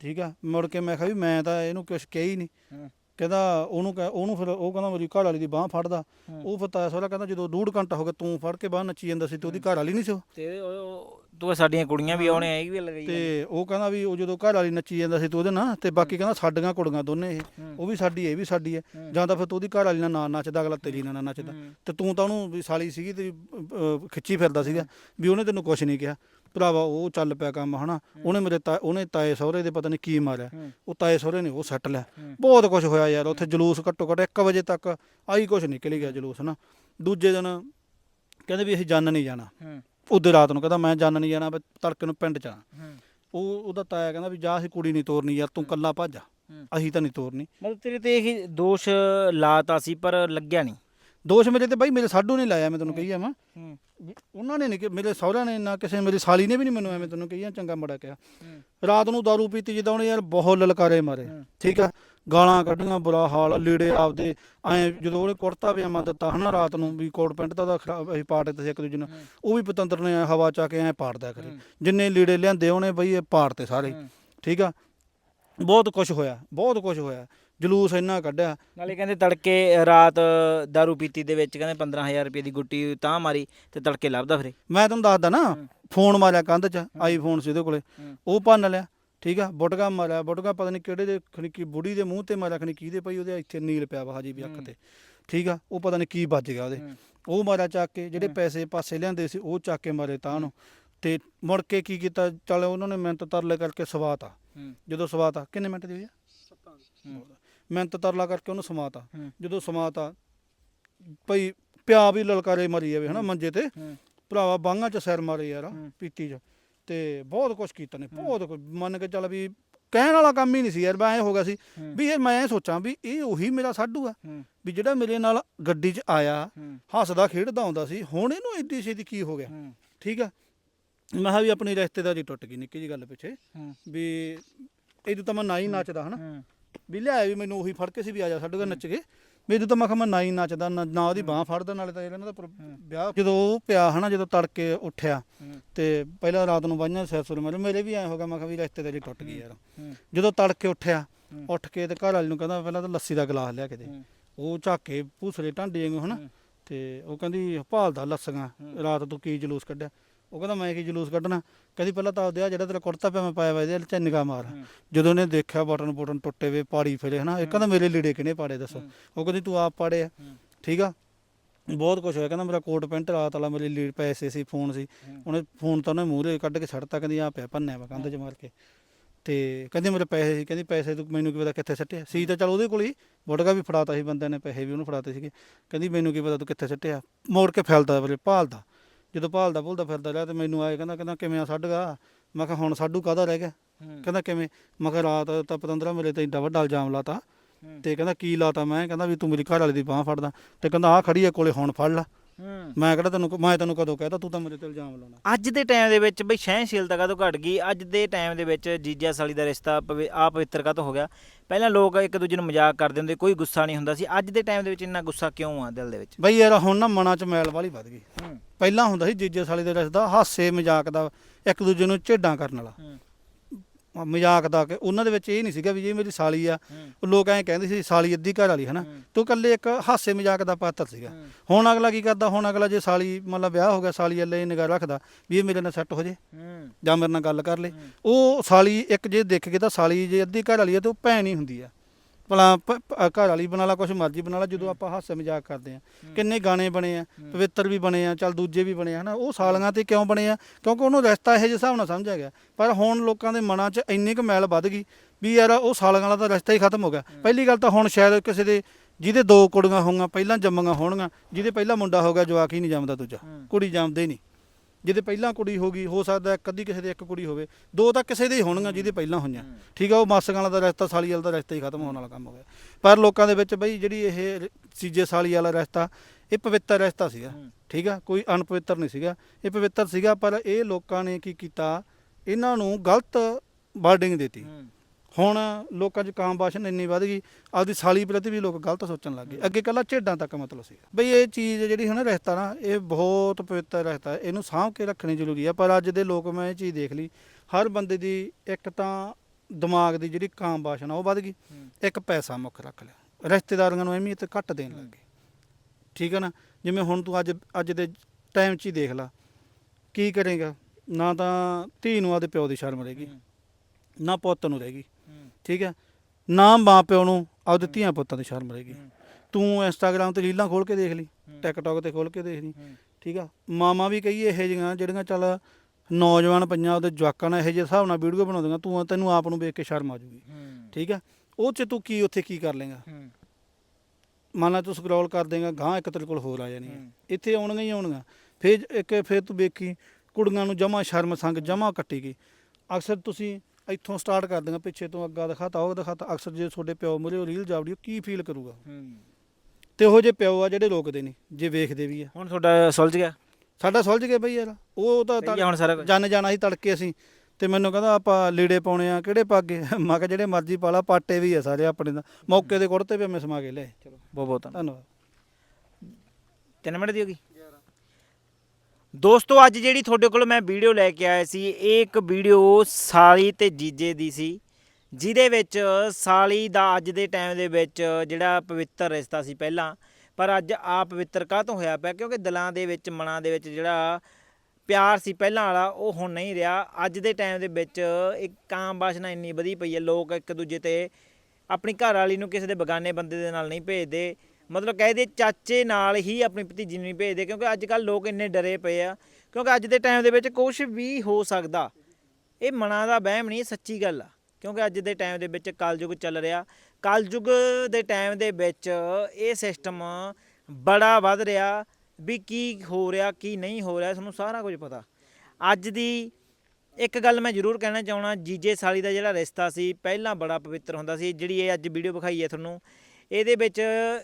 ਠੀਕ ਆ ਮੁੜ ਕੇ ਮੈਂ ਕਿਹਾ ਵੀ ਮੈਂ ਤਾਂ ਇਹਨੂੰ ਕੁਝ ਕਿਹਾ ਹੀ ਨਹੀਂ ਹੂੰ। ਕਹਿੰਦਾ ਉਹਨੂੰ ਕਹਿ- ਉਹਨੂੰ ਫਿਰ ਉਹ ਕਹਿੰਦਾ ਮੇਰੀ ਘਰ ਵਾਲੀ ਦੀ ਬਾਹ ਫੜਦਾ ਹੂੰ। ਉਹ ਫਿਰ ਤਾਇਆ ਸਹੁਰਾ ਕਹਿੰਦਾ ਜਦੋਂ ਡੂਢ ਘੰਟਾ ਹੋ ਗਿਆ ਤੂੰ ਫੜ ਕੇ ਬਾਹ ਨੱਚੀ ਜਾਂਦਾ ਸੀ ਤੇ ਉਹਦੀ ਘਰ ਵਾਲੀ ਨਹੀਂ ਸੀ ਉਹ। ਤੇ ਉਹ- ਉਹ- ਤੂੰ ਸਾਡੀਆਂ ਕੁੜੀਆਂ ਵੀ ਆਉਣੇ ਆਈ ਵੀ ਲਗਾਈ ਤੇ ਉਹ ਕਹਿੰਦਾ ਵੀ ਉਹ ਜਦੋਂ ਘਰ ਵਾਲੀ ਨੱਚੀ ਜਾਂਦਾ ਸੀ ਤੇ ਉਹਦੇ ਨਾਲ ਤੇ ਬਾਕੀ ਕਹਿੰਦਾ ਸਾਡੀਆਂ ਕੁੜੀਆਂ ਦੋਨੇ ਇਹ। ਉਹ ਵੀ ਸਾਡੀ ਇਹ ਵੀ ਸਾਡੀ ਹੈ। ਜਾਂ ਤਾਂ ਫਿਰ ਤੂੰ ਉਹਦੀ ਘਰ ਵਾਲੀ ਨਾਲ ਨਾ ਨੱਚਦਾ ਅਗਲਾ ਤੇਰੀ ਨਾਲ ਨਾ ਨੱਚਦਾ। ਤੇ ਤੂੰ ਤਾਂ ਉਹਨੂੰ ਵੀ ਸਾਲੀ ਸੀਗੀ ਤੇ ਖਿੱਚੀ ਫਿਰਦਾ ਸੀਗਾ ਵੀ ਉਹਨੇ ਤੈਨੂੰ ਕੁਝ ਨਹੀਂ ਕਿਹਾ। ਭਰਾਵਾ ਉਹ ਚੱਲ ਪਿਆ ਕੰਮ ਹਨਾ? ਉਹਨੇ ਮੇਰੇ ਤਾ ਉਹਨੇ ਤਾਏ ਸਹੁਰੇ ਦੇ ਪਤਾ ਨਹੀਂ ਕੀ ਮਾਰਿਆ। ਉਹ ਤਾਏ ਸਹੁਰੇ ਨੇ ਉਹ ਸੱਟ ਲਿਆ। ਬਹੁਤ ਕੁਝ ਹੋਇਆ ਯਾਰ ਉੱਥੇ ਜਲੂਸ ਘੱਟੋ ਘੱਟ 1 ਵਜੇ ਤੱਕ ਆਈ ਕੁਝ ਨਿਕਲ ਗਿਆ ਜਲੂਸ ਨਾ ਦੂਜੇ ਦਿਨ ਕਹਿੰਦੇ ਵੀ ਅਸੀਂ ਜੰਨ ਨਹੀਂ ਜਾਣਾ। ਉਹਦੇ ਰਾਤ ਨੂੰ ਕਹਿੰਦਾ ਮੈਂ ਜੰਨ ਨਹੀਂ ਜਾਣਾ ਵੀ ਤੜਕੇ ਨੂੰ ਪਿੰਡ ਜਾਣਾ। ਹੂੰ। ਉਹ ਉਹਦਾ ਤਾਇਆ ਕਹਿੰਦਾ ਵੀ ਜਾ ਅਸੀਂ ਕੁੜੀ ਨਹੀਂ ਤੋਰਨੀ ਯਾਰ ਤੂੰ ਕੱਲਾ ਭੱਜ ਹੂੰ। ਅਸੀਂ ਤਾਂ ਨਹੀਂ ਤੋਰਨੀ। ਮਤਲਬ ਤੇਰੇ ਤੇ ਇਹ ਦੋਸ਼ ਲਾਤਾ ਸੀ ਪਰ ਲੱਗਿਆ ਨਹੀਂ? ਦੋਸ਼ ਮੇਰੇ ਤੇ ਬਾਈ ਮੇਰੇ ਸਾਡੂ ਨੇ ਲਾਇਆ ਮੈਂ ਤੈਨੂੰ ਕਹੀ ਜਾਵਾਂ। ਹੂੰ। ਵੀ ਉਹਨਾਂ ਨੇ ਨਹੀਂ ਕਿ ਮੇਰੇ ਸਹੁਰਿਆਂ ਨੇ ਨਾ ਕਿਸੇ ਮੇਰੀ ਸਾਲੀ ਨੇ ਵੀ ਨਹੀਂ ਮੈਨੂੰ ਐਵੇਂ ਤੈਨੂੰ ਕਹੀ ਜਾਂ ਚੰਗਾ ਮੜਾ ਕਿਹਾ। ਰਾਤ ਨੂੰ ਦਾਰੂ ਪੀਤੀ ਜਿੱਦਾਂ ਉਹਨੇ ਯਾਰ ਬਹੁਤ ਲਲਕਾਰੇ ਮਾਰੇ। ਹੂੰ। ਠੀਕ ਆ? ਗਾਲਾਂ ਕੱਢੀਆਂ ਬੁਰਾ ਹਾਲ ਲੀੜੇ ਆਪਦੇ ਐ ਜਦੋਂ ਉਹਨੇ ਕੁੜਤਾ ਪਜਾਮਾ ਦਿੱਤਾ ਹਨਾ ਰਾਤ ਨੂੰ ਵੀ ਕੋਟ ਪੈਂਟ ਦਾ ਉਹਦਾ ਖਰਾਬ ਅਸੀਂ ਪਾੜ ਦਿੱਤੇ ਸੀ ਇੱਕ ਦੂਜੇ ਨੂੰ। ਉਹ ਵੀ ਪਤੰਦਰ ਨੇ ਐਂ ਹਵਾ ਚਾ ਕੇ ਐ ਪਾੜਦਾ ਕਰੇ। ਜਿੰਨੇ ਲੀੜੇ ਲਿਆਂਦੇ ਉਹਨੇ ਬਈ ਇਹ ਪਾੜਤੇ ਸਾਰੇ ਹੂੰ। ਠੀਕ ਆ ਬਹੁਤ ਕੁਝ ਹੋਇਆ ਬਹੁਤ ਕੁਝ ਹੋਇਆ ਜਲੂਸ ਇੰਨਾ ਕੱਢਿਆ ਨਾਲੇ ਕਹਿੰਦੇ ਤੜਕੇ ਰਾਤ दारू ਪੀਤੀ ਦੇ ਵਿੱਚ ਕਹਿੰਦੇ 15000 ਰੁਪਏ ਦੀ ਗੁੱਟੀ ਤਾਂ ਮਾਰੀ ਤੇ ਤੜਕੇ ਲੱਭਦਾ ਫਿਰੇ ਮੈਂ ਤੁਹਾਨੂੰ ਦੱਸਦਾ ਨਾ। ਫੋਨ ਮਾਰਿਆ ਕੰਧ 'ਚ ਆਈਫੋਨ ਸੀ ਉਹਦੇ ਕੋਲੇ। ਉਹ ਭੰਨ ਲਿਆ ਠੀਕ ਆ ਬੁਟਗਾ ਮਾਰਿਆ ਬੁਟਗਾ ਪਤਾ ਨਹੀਂ ਕਿਹੜੇ ਦੇ ਖਣੀ ਕੀ ਬੁੜੀ ਦੇ ਮੂੰਹ ਤੇ ਮਾਰਿਆ ਖਣੀ ਕਿਹਦੇ ਪਈ ਉਹਦੇ ਇੱਥੇ ਨੀਲ ਪਿਆ ਵਾ ਹਜੀ ਵੀ ਅੱਖ। ਤੇ। ਠੀਕ ਆ ਉਹ ਪਤਾ ਨਹੀਂ ਕੀ ਵੱਜ ਗਿਆ ਉਹਦੇ। ਉਹ ਮਾਰਿਆ ਚੱਕ ਕੇ ਜਿਹੜੇ। ਪੈਸੇ ਪਾਸੇ ਲਿਆਂਦੇ ਸੀ ਉਹ ਚੱਕ ਕੇ ਮਾਰੇ ਤਾਂ ਉਹਨੂੰ। ਤੇ ਮੁੜ ਕੇ ਕੀ ਕੀਤਾ ਚਲ ਉਹਨਾਂ ਨੇ ਮਿਹਨਤ ਤਰਲੇ ਕਰਕੇ ਸਵਾਤਾ। ਜਦੋਂ ਸਵਾਤਾ ਕਿੰਨੇ ਮਿੰਟ ਦੀ ਹੋਈ ਆ। ਮਿਹਨਤ ਤਰਲਾ ਕਰਕੇ ਉਹਨੂੰ ਸਮਾਤਾ। ਜਦੋਂ ਸਮਾਤਾ ਭਈ ਪਿਆ ਵੀ ਲਲਕਾਰੇ ਮਰੀ ਜਾਵੇ ਹਨਾ ਮੰਜੇ ਤੇ। ਭਰਾਵਾ ਬਾਂਹਾਂ 'ਚ ਸਿਰ ਮਾਰੇ ਯਾਰ। ਪੀਤੀ 'ਚ। ਤੇ ਬਹੁਤ ਕੁਝ ਕੀਤਾ ਨੇ ਬਹੁਤ ਕੁਛ। ਮੰਨ ਕੇ ਚੱਲ ਵੀ ਕਹਿਣ ਵਾਲਾ ਕੰਮ ਹੀ ਨਹੀਂ ਸੀ ਯਾਰ ਮੈਂ ਐ ਹੋ ਗਿਆ ਸੀ ਹੂੰ। ਵੀ ਇਹ ਮੈਂ ਇਹ ਸੋਚਾਂ ਵੀ ਇਹ ਉਹੀ ਮੇਰਾ ਸਾਡੂ ਆ ਹੂੰ। ਵੀ ਜਿਹੜਾ ਮੇਰੇ ਨਾਲ ਗੱਡੀ 'ਚ ਆਇਆ ਹੂੰ। ਹੱਸਦਾ ਖੇਡਦਾ ਆਉਂਦਾ ਸੀ ਹੁਣ ਇਹਨੂੰ ਐਡੀ ਛੇਤੀ ਕੀ ਹੋ ਗਿਆ? ਹੂੰ। ਠੀਕ ਆ? ਮੈਂ ਕਿਹਾ ਵੀ ਆਪਣੀ ਰਿਸ਼ਤੇਦਾਰੀ ਟੁੱਟ ਗਈ ਨਿੱਕੀ ਜੀ ਗੱਲ ਪਿੱਛੇ ਹੂੰ। ਵੀ ਇਹਦੋਂ ਤਾਂ ਮੈਂ ਨਾ ਹੀ। ਨੱਚਦਾ ਹਨਾ ਹੂੰ। ਵੀ ਲਿਆਇਆ ਵੀ ਮੈਨੂੰ ਉਹੀ ਫੜ ਕੇ ਸੀ ਵੀ ਆ ਜਾ ਸਾਡੇ ਘਰ ਨੱਚ ਕੇ। ਮੈਨੂੰ ਤਾਂ ਮੈਂ ਕਿਹਾ ਮੈਂ ਨਾ ਹੀ ਨੱਚਦਾ, ਨਾ ਨਾ ਉਹਦੀ ਬਾਹ ਫੜਦਾ, ਨਾਲੇ ਤਾਂ ਇਹਨਾਂ ਦਾ ਪਰ- ਵਿਆਹ ਜਦੋਂ ਉਹ ਪਿਆ ਹਨਾ, ਜਦੋਂ ਤੜਕੇ ਉੱਠਿਆ, ਤੇ ਪਹਿਲਾਂ ਰਾਤ ਨੂੰ ਵਾਈਆਂ ਸਿਰ ਸੁਰ ਮੇਰੇ ਮੇਰੇ ਵੀ ਐ ਹੋ ਗਿਆ, ਮੈਂ ਕਿਹਾ ਵੀ ਰਿਸ਼ਤੇਦਾਰੀ ਟੁੱਟ ਗਈ ਯਾਰ। ਜਦੋਂ ਤੜਕੇ ਉੱਠਿਆ, ਉੱਠ ਕੇ ਤੇ ਘਰ ਵਾਲੀ ਨੂੰ ਕਹਿੰਦਾ ਪਹਿਲਾਂ ਤਾਂ ਲੱਸੀ ਦਾ ਗਲਾਸ ਲਿਆ ਕੇ ਦੇ। ਉਹ ਝਾਕੇ, ਭੂਸਲੇ, ਢਾਂਡੇ ਵਾਂਗੂ ਹਨਾ, ਤੇ ਉਹ ਕਹਿੰਦੀ ਭਾਲਦਾ ਲੱਸੀਆਂ ਰਾਤ ਤੂੰ ਕੀ ਜਲੂਸ ਕੱਢਿਆ? ਉਹ ਕਹਿੰਦਾ ਮੈਂ ਕੀ ਜਲੂਸ ਕੱਢਣਾ। ਕਹਿੰਦੀ ਪਹਿਲਾਂ ਤਾਂ ਉਹਦੇ ਆ ਜਿਹੜਾ ਤੇਰਾ ਕੁੜਤਾ ਪਿਆ ਮੈਂ ਪਾਇਆ ਵਾ ਇਹਦੇ ਚ ਨਿਗਾਹ ਮਾਰ। ਜਦੋਂ ਨੇ ਦੇਖਿਆ ਬਟਨ ਬਟਨ ਟੁੱਟੇ ਵੇ ਪਾੜੀ ਫਿਰੇ ਹਨਾ। ਇਹ ਕਹਿੰਦਾ ਮੇਰੇ ਲੀੜੇ ਕਿਹਨੇ ਪਾੜੇ ਦੱਸੋ। ਉਹ ਕਹਿੰਦੀ ਤੂੰ ਆਪ ਪਾੜੇ ਆ। ਠੀਕ ਆ? ਬਹੁਤ ਕੁਝ ਹੋਇਆ। ਕਹਿੰਦਾ ਮੇਰਾ ਕੋਟ ਪੈਂਟ ਰਾਤ ਵਾਲਾ ਮੇਰੇ ਲੀੜ ਪੈਸੇ ਸੀ ਫੋਨ ਸੀ। ਉਹਨੇ ਫੋਨ ਤਾਂ ਉਹਨੇ ਮੂਹਰੇ ਕੱਢ ਕੇ ਛੱਡਤਾ। ਕਹਿੰਦੀ ਆ ਪਿਆ ਭੰਨਿਆ ਵਾ ਕੰਧ 'ਚ ਮਾਰ ਕੇ। ਤੇ ਕਹਿੰਦੀ ਮੇਰੇ ਪੈਸੇ ਸੀ। ਕਹਿੰਦੀ ਪੈਸੇ ਤੂੰ ਮੈਨੂੰ ਕੀ ਪਤਾ ਕਿੱਥੇ ਸੱਟਿਆ? ਸੀ ਤਾਂ ਚਲ ਉਹਦੇ ਕੋਲ ਹੀ। ਬੁੜਗਾ ਵੀ ਫੜਾਤਾ ਸੀ ਬੰਦੇ ਨੇ ਪੈਸੇ ਵੀ ਉਹਨੂੰ ਫੜਾਤੇ ਸੀਗੇ। ਕਹਿੰਦੀ ਮੈਨੂੰ ਕੀ ਪਤਾ ਤੂੰ ਕਿੱਥੇ ਸੱਟਿਆ? ਮੋੜ ਕੇ ਫੈਲਦਾ ਬਰੇ ਭਾਲਦਾ। ਜਦੋਂ ਭਾਲਦਾ ਭੁਲਦਾ ਫਿਰਦਾ ਰਿਹਾ ਤੇ ਮੈਨੂੰ ਆਏ ਕਹਿੰਦਾ ਕਹਿੰਦਾ ਕਿਵੇਂ ਆ ਸਾਡੂਗਾ? ਮੈਂ ਕਿਹਾ ਹੁਣ ਸਾਡੂ ਕਾਹਦਾ ਰਹਿ ਗਿਆ? ਕਹਿੰਦਾ ਕਿਵੇਂ? ਮੈਂ ਕਿਹਾ ਰਾਤ ਤਾਂ ਪਤੰਦਰਾ ਮੇਰੇ ਤੇ ਏਡਾ ਵੱਡਾ ਇਲਜ਼ਾਮ ਲਾਤਾ। ਤੇ ਕਹਿੰਦਾ ਕੀ ਲਾਤਾ ਮੈਂ? ਕਹਿੰਦਾ ਵੀ ਤੂੰ ਮੇਰੀ ਘਰ ਵਾਲੀ ਦੀ ਬਾਹ ਫੜਦਾ। ਤੇ ਕਹਿੰਦਾ ਆ ਖੜੀ ਆ ਕੋਲੇ ਹੁਣ ਫੜ ਲਾ। ਮੈਂ ਕਿਹੜਾ ਤੈਨੂੰ ਮੈਂ ਤੈਨੂੰ ਕਦੋਂ ਕਹਿਤਾ ਤੂੰ ਤਾਂ ਮੇਰੇ ਤੇ ਇਲਜ਼ਾਮ ਲਾਉਣਾ। ਅੱਜ ਦੇ ਟਾਈਮ ਦੇ ਵਿੱਚ ਬਈ ਸਹਿਣਸ਼ੀਲਤਾ ਕਦੋਂ ਘਟ ਗਈ? ਅੱਜ ਦੇ ਟਾਈਮ ਦੇ ਵਿੱਚ ਜੀਜਾ ਸਾਲੀ ਦਾ ਰਿਸ਼ਤਾ ਆ ਪਵਿੱਤਰ ਕਦੋਂ ਹੋ ਗਿਆ? ਪਹਿਲਾਂ ਲੋਕ ਇੱਕ ਦੂਜੇ ਨੂੰ ਮਜ਼ਾਕ ਕਰਦੇ ਹੁੰਦੇ ਕੋਈ ਗੁੱਸਾ ਨਹੀਂ ਹੁੰਦਾ ਸੀ। ਅੱਜ ਦੇ ਟਾਈਮ ਦੇ ਵਿੱਚ ਇੰਨਾ ਗੁੱਸਾ ਕਿਉਂ ਆ ਦਿਲ ਦੇ ਵਿੱਚ? ਬਈ ਯਾਰ ਹੁਣ ਨਾ ਮਨਾਂ 'ਚ ਮੈਲ ਵਾਲੀ ਵੱਧ ਗਈ। ਪਹਿਲਾਂ ਹੁੰਦਾ ਸੀ ਜੀਜੇ ਸਾਲੀ ਦੇ ਰਿਸ਼ਤਾ ਹਾਸੇ ਮਜ਼ਾਕ ਦਾ ਇੱਕ ਦੂਜੇ ਨੂੰ ਝੇਡਾਂ ਕਰਨ ਵਾਲਾ। ਮਜ਼ਾਕ ਦਾ ਕਿ ਉਹਨਾਂ ਦੇ ਵਿੱਚ ਇਹ ਨਹੀਂ ਸੀਗਾ ਵੀ ਜੇ ਮੇਰੀ ਸਾਲੀ ਆ। ਉਹ ਲੋਕ ਐਂ ਕਹਿੰਦੇ ਸੀ ਸਾਲੀ ਅੱਧੀ ਘਰ ਵਾਲੀ ਹਨਾ। ਤੂੰ ਇਕੱਲੇ ਇੱਕ ਹਾਸੇ ਮਜ਼ਾਕ ਦਾ ਪਾਤਰ ਸੀਗਾ। ਹੁਣ ਅਗਲਾ ਕੀ ਕਰਦਾ? ਹੁਣ ਅਗਲਾ ਜੇ ਸਾਲੀ ਮਤਲਬ ਵਿਆਹ ਹੋ ਗਿਆ ਸਾਲੀ ਅੱਲੇ ਨਿਗਾਹ ਰੱਖਦਾ ਵੀ ਇਹ ਮੇਰੇ ਨਾਲ ਸੈੱਟ ਹੋ ਜੇ ਜਾਂ ਮੇਰੇ ਨਾਲ ਗੱਲ ਕਰ ਲੇ। ਉਹ ਸਾਲੀ ਇੱਕ ਜੇ ਦੇਖ ਕੇ ਤਾਂ ਸਾਲੀ ਜੇ ਅੱਧੀ ਘਰ ਵਾਲੀ ਆ ਤੇ ਉਹ ਭੈਣ ਹੀ ਹੁੰਦੀ ਆ। ਭਲਾ ਪ- ਘਰ ਵਾਲੀ ਬਣਾ ਲਾ ਕੁਛ ਮਰਜ਼ੀ ਬਣਾ ਲਾ ਜਦੋਂ ਆਪਾਂ ਹਾਸੇ ਮਜ਼ਾਕ ਕਰਦੇ ਆ ਕਿੰਨੇ ਗਾਣੇ ਬਣੇ ਆ ਪਵਿੱਤਰ ਵੀ ਬਣੇ ਆ ਚੱਲ ਦੂਜੇ ਵੀ ਬਣੇ ਆ ਹਨਾ? ਉਹ ਸਾਲੀਆਂ ਤੇ ਕਿਉਂ ਬਣੇ ਆ? ਕਿਉਂਕਿ ਉਹਨੂੰ ਰਸਤਾ ਇਹੋ ਜਿਹੇ ਹਿਸਾਬ ਨਾਲ ਸਮਝਿਆ ਗਿਆ। ਪਰ ਹੁਣ ਲੋਕਾਂ ਦੇ ਮਨਾਂ 'ਚ ਇੰਨੀ ਕੁ ਮੈਲ ਵੱਧ ਗਈ ਵੀ ਯਾਰ ਉਹ ਸਾਲੀਆਂ ਵਾਲਾ ਤਾਂ ਰਸਤਾ ਹੀ ਖਤਮ ਹੋ ਗਿਆ। ਪਹਿਲੀ ਗੱਲ ਤਾਂ ਹੁਣ ਸ਼ਾਇਦ ਕਿਸੇ ਦੇ ਜਿਹਦੇ ਦੋ ਕੁੜੀਆਂ ਹੋਣਗੀਆਂ ਪਹਿਲਾਂ ਜੰਮੀਆਂ ਹੋਣਗੀਆਂ ਜਿਹਦੇ ਪਹਿਲਾਂ ਮੁੰਡਾ ਹੋ ਗਿਆ ਜਵਾਕ ਹੀ ਨਹੀਂ ਜੰਮਦਾ ਦੂਜਾ। ਕੁੜੀ ਜੰਮਦੇ ਨਹੀਂ। ਜਿਹਦੇ ਪਹਿਲਾਂ ਕੁੜੀ ਹੋ ਗਈ ਹੋ ਸਕਦਾ ਇੱਕ ਅੱਧੀ ਕਿਸੇ ਦੇ ਇੱਕ ਕੁੜੀ ਹੋਵੇ। ਦੋ ਤਾਂ ਕਿਸੇ ਦੇ ਹੀ ਹੋਣਗੀਆਂ ਜਿਹਦੇ ਪਹਿਲਾਂ ਹੋਈਆਂ। ਠੀਕ ਆ ਉਹ ਮਾਸਾਂ ਵਾਲਾ ਦਾ ਰਸਤਾ ਸਾਲੀ ਵਾਲਾ ਦਾ ਰਸਤਾ ਹੀ ਖਤਮ ਹੋਣ ਵਾਲਾ ਕੰਮ ਹੋ ਗਿਆ। ਪਰ ਲੋਕਾਂ ਦੇ ਵਿੱਚ ਬਈ ਜਿਹੜੀ ਇਹ ਤੀਜੇ ਸਾਲੀ ਵਾਲਾ ਰਸਤਾ ਇਹ ਪਵਿੱਤਰ ਰਸਤਾ ਸੀਗਾ। ਠੀਕ ਆ ਕੋਈ ਅਣਪਵਿੱਤਰ ਨਹੀਂ ਸੀਗਾ। ਇਹ ਪਵਿੱਤਰ ਸੀਗਾ ਪਰ ਇਹ ਲੋਕਾਂ ਨੇ ਕੀ ਕੀਤਾ? ਇਹਨਾਂ ਨੂੰ ਗਲਤ ਵਰਡਿੰਗ ਦਿੱਤੀ। ਹੁਣ ਲੋਕਾਂ 'ਚ ਕਾਮ ਬਾਸ਼ਨ ਇੰਨੀ ਵੱਧ ਗਈ ਆਪਦੀ ਸਾਲੀ ਪ੍ਰਤੀ ਵੀ ਲੋਕ ਗਲਤ ਸੋਚਣ ਲੱਗ ਗਏ। ਅੱਗੇ ਕੱਲਾ ਝੇਡਾਂ ਤੱਕ ਮਤਲਬ ਸੀ ਬਈ ਇਹ ਚੀਜ਼ ਜਿਹੜੀ ਹੈ ਨਾ ਰਹਿਤਾ ਨਾ ਇਹ ਬਹੁਤ ਪਵਿੱਤਰ ਰਹਿਤਾ ਇਹਨੂੰ ਸਾਂਭ ਕੇ ਰੱਖਣੀ ਜ਼ਰੂਰੀ ਹੈ ਪਰ ਅੱਜ ਦੇ ਲੋਕ ਮੈਂ ਇਹ ਚੀਜ਼ ਦੇਖ ਲਈ ਹਰ ਬੰਦੇ ਦੀ ਇੱਕ ਤਾਂ ਦਿਮਾਗ ਦੀ ਜਿਹੜੀ ਕਾਮ ਬਾਸ਼ਨ ਆ ਉਹ ਵੱਧ ਗਈ। ਇੱਕ ਪੈਸਾ ਮੁੱਖ ਰੱਖ ਲਿਆ। ਰਿਸ਼ਤੇਦਾਰਾਂ ਨੂੰ ਅਹਿਮੀਅਤ ਘੱਟ ਦੇਣ ਲੱਗ ਗਏ। ਠੀਕ ਹੈ ਨਾ? ਜਿਵੇਂ ਹੁਣ ਤੂੰ ਅੱਜ ਅੱਜ ਦੇ ਟਾਈਮ 'ਚ ਹੀ ਦੇਖ ਲਾ। ਕੀ ਕਰੇਗਾ? ਨਾ ਤਾਂ ਧੀ ਨੂੰ ਆਪਦੇ ਪਿਓ ਦੀ ਸ਼ਰਮ ਰਹੇਗੀ ਨਾ ਪੁੱਤ ਨੂੰ ਰਹੇਗੀ। ਠੀਕ ਹੈ? ਨਾ ਮਾਂ ਪਿਓ ਨੂੰ ਆਪਦੇ ਧੀਆਂ ਪੁੱਤਾਂ ਦੀ ਸ਼ਰਮ ਰਹੇਗੀ ਤੂੰ ਇੰਸਟਾਗ੍ਰam ਤੇ ਰੀਲਾਂ ਖੋਲ ਕੇ ਦੇਖ ਲਈ ਟਿਕਟੌਕ ਤੇ ਖੋਲ ਕੇ ਦੇਖ ਲਈ ਠੀਕ ਆ? ਮਾਮਾ ਵੀ ਕਈ ਇਹੋ ਜਿਹੀਆਂ ਜਿਹੜੀਆਂ ਚੱਲ ਨੌਜਵਾਨ ਪਈਆਂ ਉਹਦੇ ਜਵਾਕਾਂ ਨਾਲ ਇਹੋ ਜਿਹੇ ਹਿਸਾਬ ਨਾਲ ਵੀਡੀਓ ਬਣਾਉਂਦੀਆਂ ਤੂੰ ਤੈਨੂੰ ਆਪ ਨੂੰ ਵੇਖ ਕੇ ਸ਼ਰਮ ਆ ਜੂਗੀ ਠੀਕ ਆ? ਉਹ ਚ ਤੂੰ ਕੀ ਉੱਥੇ ਕੀ ਕਰ ਲੇਗਾ ਮੰਨ ਲਾ ਤੂੰ ਸਕਰੋਲ ਕਰ ਦੇਗਾ ਗਾਂ ਇੱਕ ਤੇਰੇ ਕੋਲ ਹੋਰ ਆ ਜਾਣੀ ਇੱਥੇ ਆਉਣਗੀਆਂ ਹੀ ਆਉਣਗੀਆਂ ਫਿਰ ਇੱਕ ਫਿਰ ਤੂੰ ਵੇਖੀ ਕੁੜੀਆਂ ਨੂੰ ਜਮਾ ਸ਼ਰਮ ਸੰਗ ਜਮਾ ਕੱਟੀ ਗਈ। ਅਕਸਰ ਤੁਸੀਂ ਇੱਥੋਂ ਸਟਾਰਟ ਕਰ ਦੇਗਾ ਪਿੱਛੇ ਤੋਂ ਅੱਗਾ ਦਿਖਾਤਾ ਉਹ ਦਿਖਾਤਾ ਅਕਸਰ ਜੇ ਤੁਹਾਡੇ ਪਿਓ ਮੁਰੇ ਰੀਲ ਜਾਵੜੀ ਉਹ ਕੀ ਫੀਲ ਕਰੂਗਾ? ਤੇ ਉਹੋ ਜੇ ਪਿਓ ਆ ਜਿਹੜੇ ਰੋਕਦੇ ਨਹੀਂ ਜੇ ਵੇਖਦੇ ਵੀ ਆ। ਹੁਣ ਤੁਹਾਡਾ ਸੁਲਝ ਗਿਆ? ਸਾਡਾ ਸੁਲਝ ਗਿਆ ਬਈ ਯਾਰ ਉਹ ਤਾਂ ਸਹੀ ਆ ਹੁਣ ਸਾਰਾ ਕੁਝ ਜਾਣੇ ਜਾਣਾ ਸੀ ਤੜਕੇ ਅਸੀਂ ਤੇ ਮੈਨੂੰ ਕਹਿੰਦਾ ਆਪਾਂ ਲੀੜੇ ਪਾਉਣੇ ਆ ਕਿਹੜੇ ਪਾਗੇ? ਮੈਂ ਕਿਹਾ ਜਿਹੜੇ ਮਰਜ਼ੀ ਪਾ ਲਾ ਪਾਟੇ ਵੀ ਆ ਸਾਰੇ ਆਪਣੇ ਦਾ ਮੌਕੇ ਦੇ ਕੁੜਤੇ ਵੀ ਮੈਂ ਸਮਾ ਕੇ ਚਲੋ ਬਹੁਤ ਬਹੁਤ ਧੰਨਵਾਦ। ਧੰਨਵਾਦ। ਤਿੰਨ ਮਿੰਟ ਦੀ ਹੋ ਗਈ? ਦੋਸਤੋ, ਅੱਜ ਜਿਹੜੀ ਤੁਹਾਡੇ ਕੋਲ ਮੈਂ ਵੀਡੀਓ ਲੈ ਕੇ ਆਇਆ ਸੀ, ਇਹ ਇੱਕ ਵੀਡੀਓ ਸਾਲੀ ਤੇ ਜੀਜੇ ਦੀ ਸੀ, ਜਿਹਦੇ ਵਿੱਚ ਸਾਲੀ ਦਾ ਅੱਜ ਦੇ ਟਾਈਮ ਦੇ ਵਿੱਚ ਜਿਹੜਾ ਪਵਿੱਤਰ ਰਿਸ਼ਤਾ ਸੀ ਪਹਿਲਾਂ, ਪਰ ਅੱਜ ਆ ਪਵਿੱਤਰ ਕਾਹ ਤੋਂ ਹੋਇਆ ਪਿਆ? ਕਿਉਂਕਿ ਦਿਲਾਂ ਦੇ ਵਿੱਚ, ਮਨਾਂ ਦੇ ਵਿੱਚ ਜਿਹੜਾ ਪਿਆਰ ਸੀ ਪਹਿਲਾਂ ਵਾਲਾ, ਉਹ ਹੁਣ ਨਹੀਂ ਰਿਹਾ। ਅੱਜ ਦੇ ਟਾਈਮ ਦੇ ਵਿੱਚ ਇੱਕ ਕਾਮ ਬਾਸ਼ਨਾ ਇੰਨੀ ਵਧੀ ਪਈ ਹੈ, ਲੋਕ ਇੱਕ ਦੂਜੇ ਤੇ ਆਪਣੀ ਘਰ ਵਾਲੀ ਨੂੰ ਕਿਸੇ ਦੇ ਬਗਾਨੇ ਬੰਦੇ ਦੇ ਨਾਲ ਨਹੀਂ ਭੇਜਦੇ। ਮਤਲਬ ਕਹਦੇ ਚਾਚੇ ਨਾਲ ਹੀ ਆਪਣੀ ਭਤੀਜੀ ਨੂੰ ਨਹੀਂ ਭੇਜਦੇ, ਕਿਉਂਕਿ ਅੱਜ ਕੱਲ ਲੋਕ ਇੰਨੇ ਡਰੇ ਪਏ ਆ। ਕਿਉਂਕਿ ਅੱਜ ਦੇ ਟਾਈਮ ਦੇ ਵਿੱਚ ਕੁਝ ਵੀ ਹੋ ਸਕਦਾ। ਇਹ ਮਨਾਂ ਦਾ ਵਹਿਮ ਨਹੀਂ ਸੱਚੀ ਗੱਲ ਆ। ਕਿਉਂਕਿ ਅੱਜ ਦੇ ਟਾਈਮ ਦੇ ਵਿੱਚ ਕਲਯੁਗ ਚੱਲ ਰਿਹਾ। ਕਲਯੁਗ ਦੇ ਟਾਈਮ ਦੇ ਵਿੱਚ ਇਹ ਸਿਸਟਮ ਬੜਾ ਵੱਧ ਰਿਹਾ ਵੀ ਕੀ ਹੋ ਰਿਹਾ, ਕੀ ਨਹੀਂ ਹੋ ਰਿਹਾ ਤੁਹਾਨੂੰ ਸਾਰਾ ਕੁਝ ਪਤਾ। ਅੱਜ ਦੀ ਇੱਕ ਗੱਲ ਮੈਂ ਜ਼ਰੂਰ ਕਹਿਣਾ ਚਾਹਣਾ ਜੀਜੇ ਸਾਲੀ ਦਾ ਜਿਹੜਾ ਰਿਸ਼ਤਾ ਸੀ, ਪਹਿਲਾਂ ਬੜਾ ਪਵਿੱਤਰ ਹੁੰਦਾ ਸੀ। ਜਿਹੜੀ ਇਹ ਅੱਜ ਵੀਡੀਓ ਵਿਖਾਈ ਹੈ ਤੁਹਾਨੂੰ ਇਹਦੇ ਵਿੱਚ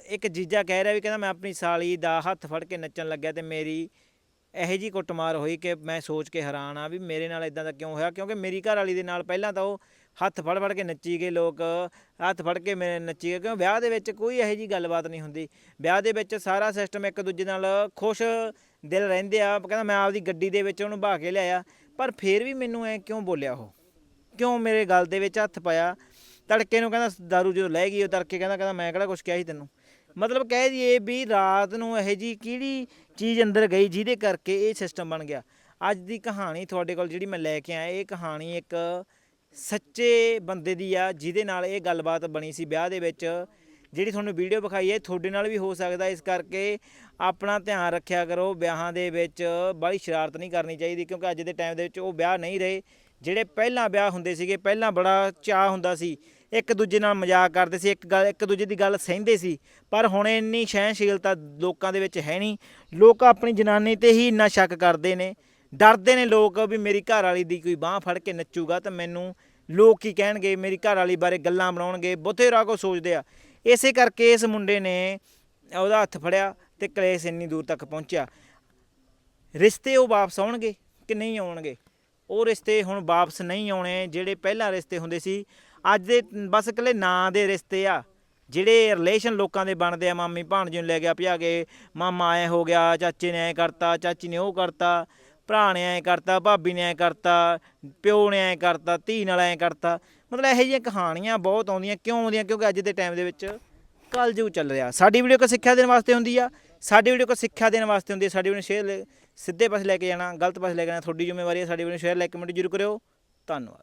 ਇੱਕ ਜੀਜਾ ਕਹਿ ਰਿਹਾ ਵੀ ਕਹਿੰਦਾ ਮੈਂ ਆਪਣੀ ਸਾਲੀ ਦਾ ਹੱਥ ਫੜ ਕੇ ਨੱਚਣ ਲੱਗਿਆ ਤੇ ਮੇਰੀ ਇਹੋ ਜੀ ਕੁੱਟਮਾਰ ਹੋਈ ਕਿ ਮੈਂ ਸੋਚ ਕੇ ਹੈਰਾਨ ਆ ਵੀ ਮੇਰੇ ਨਾਲ ਇਦਾਂ ਦਾ ਕਿਉਂ ਹੋਇਆ? ਕਿਉਂਕਿ ਮੇਰੀ ਘਰ ਵਾਲੀ ਦੇ ਨਾਲ ਪਹਿਲਾਂ ਤਾਂ ਉਹ ਹੱਥ ਫੜ ਫੜ ਕੇ ਨੱਚੀ ਗਏ ਲੋਕ, ਹੱਥ ਫੜ ਕੇ ਮੇਰੇ ਨੱਚੀ ਗਏ। ਕਿਉਂ? ਵਿਆਹ ਦੇ ਵਿੱਚ ਕੋਈ ਇਹੋ ਜੀ ਗੱਲਬਾਤ ਨਹੀਂ ਹੁੰਦੀ। ਵਿਆਹ ਦੇ ਵਿੱਚ ਸਾਰਾ ਸਿਸਟਮ ਇੱਕ ਦੂਜੇ ਨਾਲ ਖੁਸ਼ ਦਿਲ ਰਹਿੰਦੇ ਆ। ਕਹਿੰਦਾ ਮੈਂ ਆਪਦੀ ਗੱਡੀ ਦੇ ਵਿੱਚ ਉਹਨੂੰ ਬਹਾ ਕੇ ਲਿਆਇਆ, ਪਰ ਫੇਰ ਵੀ ਮੈਨੂੰ ਐ ਕਿਉਂ ਬੋਲਿਆ ਉਹ? ਕਿਉਂ ਮੇਰੇ ਗੱਲ ਦੇ ਵਿੱਚ ਹੱਥ ਪਾਇਆ? ਤੜਕੇ ਨੂੰ ਕਹਿੰਦਾ ਦਾਰੂ ਜਦੋਂ ਲੈ ਗਈ, ਉਹ ਤੜਕੇ ਕਹਿੰਦਾ ਕਹਿੰਦਾ ਮੈਂ ਕਿਹੜਾ ਕੁਝ ਕਿਹਾ ਸੀ ਤੈਨੂੰ? ਮਤਲਬ ਕਹਿ ਦਈਏ ਵੀ ਰਾਤ ਨੂੰ ਇਹ ਜੀ ਕਿਹੜੀ ਚੀਜ਼ ਅੰਦਰ ਗਈ ਜਿਹਦੇ ਕਰਕੇ ਇਹ ਸਿਸਟਮ ਬਣ ਗਿਆ। ਅੱਜ ਦੀ ਕਹਾਣੀ ਤੁਹਾਡੇ ਕੋਲ ਜਿਹੜੀ ਮੈਂ ਲੈ ਕੇ ਆਇਆ, ਇਹ ਕਹਾਣੀ ਇੱਕ ਸੱਚੇ ਬੰਦੇ ਦੀ ਆ, ਜਿਹਦੇ ਨਾਲ ਇਹ ਗੱਲਬਾਤ ਬਣੀ ਸੀ ਵਿਆਹ ਦੇ ਵਿੱਚ। ਜਿਹੜੀ ਤੁਹਾਨੂੰ ਵੀਡੀਓ ਵਿਖਾਈ ਹੈ ਤੁਹਾਡੇ ਨਾਲ ਵੀ ਹੋ ਸਕਦਾ, ਇਸ ਕਰਕੇ ਆਪਣਾ ਧਿਆਨ ਰੱਖਿਆ ਕਰੋ। ਵਿਆਹਾਂ ਦੇ ਵਿੱਚ ਬੜੀ ਸ਼ਰਾਰਤ ਨਹੀਂ ਕਰਨੀ ਚਾਹੀਦੀ, ਕਿਉਂਕਿ ਅੱਜ ਦੇ ਟਾਈਮ ਦੇ ਵਿੱਚ ਉਹ ਵਿਆਹ ਨਹੀਂ ਰਹੇ। ਜਿਹੜੇ ਪਹਿਲਾਂ ਵਿਆਹ ਹੁੰਦੇ ਸੀਗੇ, ਪਹਿਲਾਂ ਬੜਾ ਚਾਹ ਹੁੰਦਾ ਸੀ। ਇੱਕ ਦੂਜੇ ਨਾਲ ਮਜ਼ਾਕ ਕਰਦੇ ਸੀ, ਇੱਕ ਗੱਲ, ਇੱਕ ਦੂਜੇ ਦੀ ਗੱਲ ਸਹਿੰਦੇ ਸੀ। ਪਰ ਹੁਣ ਇੰਨੀ ਸਹਿਣਸ਼ੀਲਤਾ ਲੋਕਾਂ ਦੇ ਵਿੱਚ ਹੈ ਨਹੀਂ। ਲੋਕ ਆਪਣੀ ਜਨਾਨੀ ਤੇ ਹੀ ਇੰਨਾ ਸ਼ੱਕ ਕਰਦੇ ਨੇ। ਡਰਦੇ ਨੇ ਲੋਕ ਵੀ ਮੇਰੀ ਘਰ ਵਾਲੀ ਦੀ ਕੋਈ ਬਾਹ ਫੜ ਕੇ ਨੱਚੂਗਾ ਤਾਂ ਮੈਨੂੰ ਲੋਕ ਕੀ ਕਹਿਣਗੇ, ਮੇਰੀ ਘਰ ਵਾਲੀ ਬਾਰੇ ਗੱਲਾਂ ਬਣਾਉਣਗੇ ਬਥੇਰਾ ਕੋ ਸੋਚਦੇ ਆ। ਇਸੇ ਕਰਕੇ ਇਸ ਮੁੰਡੇ ਨੇ ਉਹਦਾ ਹੱਥ ਫੜਿਆ ਤੇ ਕਲੇਸ਼ ਇੰਨੀ ਦੂਰ ਤੱਕ ਪਹੁੰਚਿਆ। ਰਿਸ਼ਤੇ ਉਹ ਵਾਪਸ ਆਉਣਗੇ ਕਿ ਨਹੀਂ ਆਉਣਗੇ? ਉਹ ਰਿਸ਼ਤੇ ਹੁਣ ਵਾਪਸ ਨਹੀਂ ਆਉਣੇ, ਜਿਹੜੇ ਪਹਿਲਾਂ ਰਿਸ਼ਤੇ ਹੁੰਦੇ ਸੀ। ਅੱਜ ਦੇ ਬਸ ਇਕੱਲੇ ਨਾਂ ਦੇ ਰਿਸ਼ਤੇ ਆ, ਜਿਹੜੇ ਰਿਲੇਸ਼ਨ ਲੋਕਾਂ ਦੇ ਬਣਦੇ ਆ। ਮਾਮੀ ਭਾਣਜੇ ਨੂੰ ਲੈ ਗਿਆ, ਭਜਾ ਕੇ, ਮਾਮਾ ਐ ਹੋ ਗਿਆ, ਚਾਚੇ ਨੇ ਐ ਕਰਤਾ, ਚਾਚੀ ਨੇ ਉਹ ਕਰਤਾ, ਭਰਾ ਨੇ ਐ ਕਰਤਾ, ਭਾਬੀ ਨੇ ਐ ਕਰਤਾ, ਪਿਓ ਨੇ ਐ ਕਰਤਾ, ਧੀ ਨਾਲ ਐ ਕਰਤਾ। ਮਤਲਬ ਇਹੋ ਜਿਹੀਆਂ ਕਹਾਣੀਆਂ ਬਹੁਤ ਆਉਂਦੀਆਂ, ਕਿਉਂ ਆਉਂਦੀਆਂ? ਕਿਉਂਕਿ ਅੱਜ ਦੇ ਟਾਈਮ ਦੇ ਵਿੱਚ ਕਲਯੁਗ ਚੱਲ ਰਿਹਾ। ਸਾਡੀ ਵੀਡੀਓ ਕੋ ਸਿੱਖਿਆ ਦੇਣ ਵਾਸਤੇ ਹੁੰਦੀ ਆ, ਸਾਡੀ ਵੀਡੀਓ ਕੋ ਸਿੱਖਿਆ ਦੇਣ ਵਾਸਤੇ ਹੁੰਦੀ ਹੈ ਸਾਡੀ ਵੀਡੀਓ ਸ਼ੇਅਰ ਸਿੱਧੇ ਪਾਸੇ ਲੈ ਕੇ ਜਾਣਾ, ਗਲਤ ਪਾਸੇ ਲੈ ਕੇ ਜਾਣਾ, ਤੁਹਾਡੀ ਜ਼ਿੰਮੇਵਾਰੀ ਹੈ, ਸਾਡੀ ਵੀਡੀਓ ਸ਼ੇਅਰ ਲਾਈਕ ਕਮੈਂਟ ਜ਼ਰੂਰ ਕਰਿਓ। ਧੰਨਵਾਦ।